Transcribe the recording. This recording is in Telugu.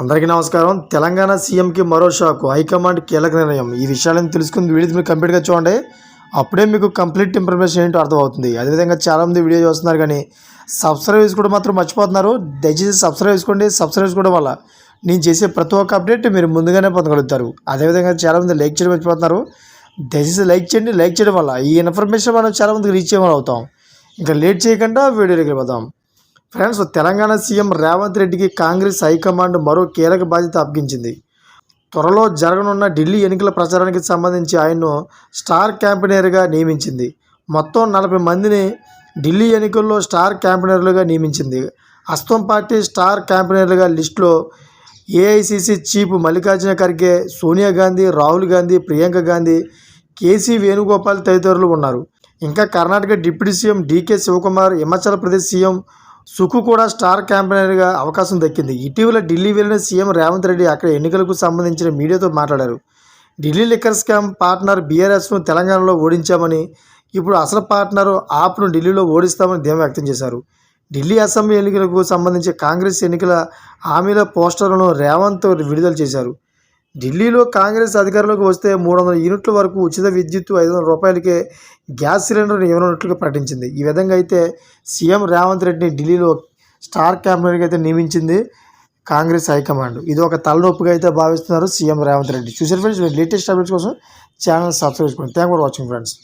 అందరికీ నమస్కారం. తెలంగాణ సీఎంకి మరో షాక్ హైకమాండ్ కీలక నిర్ణయం. ఈ విషయాలను తెలుసుకుని వీడియో మీరు కంప్లీట్గా చూడండి. అప్పుడే మీకు కంప్లీట్ ఇన్ఫర్మేషన్ ఏంటో అర్థమవుతుంది. అదేవిధంగా చాలామంది వీడియో చూస్తున్నారు కానీ సబ్స్క్రైబ్ చేసుకోవడం మాత్రం మర్చిపోతున్నారు. దయచేసి సబ్స్క్రైబ్ చేసుకోండి. సబ్స్క్రైబ్ చేసుకోవడం వల్ల నేను చేసే ప్రతి ఒక్క అప్డేట్ మీరు ముందుగానే పొందగలుగుతారు. అదేవిధంగా చాలామంది లైక్ చేయడం మర్చిపోతున్నారు. దయచేసి లైక్ చేయండి. లైక్ చేయడం వల్ల ఈ ఇన్ఫర్మేషన్ మనం చాలామందికి రీచ్ చేయమని అవుతాం. ఇంకా లేట్ చేయకుండా వీడియోలోకి వెళ్ళిపోతాం ఫ్రెండ్స్ తెలంగాణ సీఎం రేవంత్ రెడ్డికి కాంగ్రెస్ హైకమాండ్ మరో కీలక బాధ్యత అప్పగించింది. త్వరలో జరగనున్న ఢిల్లీ ఎన్నికల ప్రచారానికి సంబంధించి ఆయన్ను స్టార్ క్యాంపెయినర్గా నియమించింది. మొత్తం నలభై మందిని ఢిల్లీ ఎన్నికల్లో స్టార్ క్యాంపెయినర్లుగా నియమించింది. అస్తం పార్టీ స్టార్ క్యాంపెయినర్లుగా లిస్టులో AICC chief Mallikarjuna Kharge Sonia Gandhi Rahul Gandhi Priyanka Gandhi KC Venugopal తదితరులు ఉన్నారు. ఇంకా Karnataka deputy CM DK Shivakumar Himachal Pradesh CM Sukhu కూడా స్టార్ క్యాంపెయినర్గా అవకాశం దక్కింది. ఇటీవల ఢిల్లీ వెళ్ళిన సీఎం రేవంత్ రెడ్డి అక్కడ ఎన్నికలకు సంబంధించిన మీడియాతో మాట్లాడారు. ఢిల్లీ లిక్కర్ స్కామ్ పార్ట్నర్ బీఆర్ఎస్ను తెలంగాణలో ఓడించామని ఇప్పుడు అసలు పార్ట్నర్ ఆప్ను ఢిల్లీలో ఓడిస్తామని ధీమా వ్యక్తం చేశారు. ఢిల్లీ అసెంబ్లీ ఎన్నికలకు సంబంధించి కాంగ్రెస్ ఎన్నికల హామీల పోస్టర్లను రేవంత్ విడుదల చేశారు. ఢిల్లీలో కాంగ్రెస్ అధికారంలోకి వస్తే మూడు వందల యూనిట్ల వరకు ఉచిత విద్యుత్ ఐదు వందల రూపాయలకే గ్యాస్ సిలిండర్ ఇవ్వనున్నట్లుగా ప్రకటించింది. ఈ విధంగా అయితే సీఎం రేవంత్ రెడ్డిని ఢిల్లీలో స్టార్ క్యాంపెయినర్గా అయితే నియమించింది కాంగ్రెస్ హైకమాండ్. ఇది ఒక తలనొప్పిగా అయితే భావిస్తున్నారు సీఎం రేవంత్ రెడ్డి. చూసారు ఫ్రెండ్స్ లేటెస్ట్ అప్డేట్స్ కోసం ఛానల్ సబ్స్క్రైబ్ చేసుకోండి. Thank for watching friends.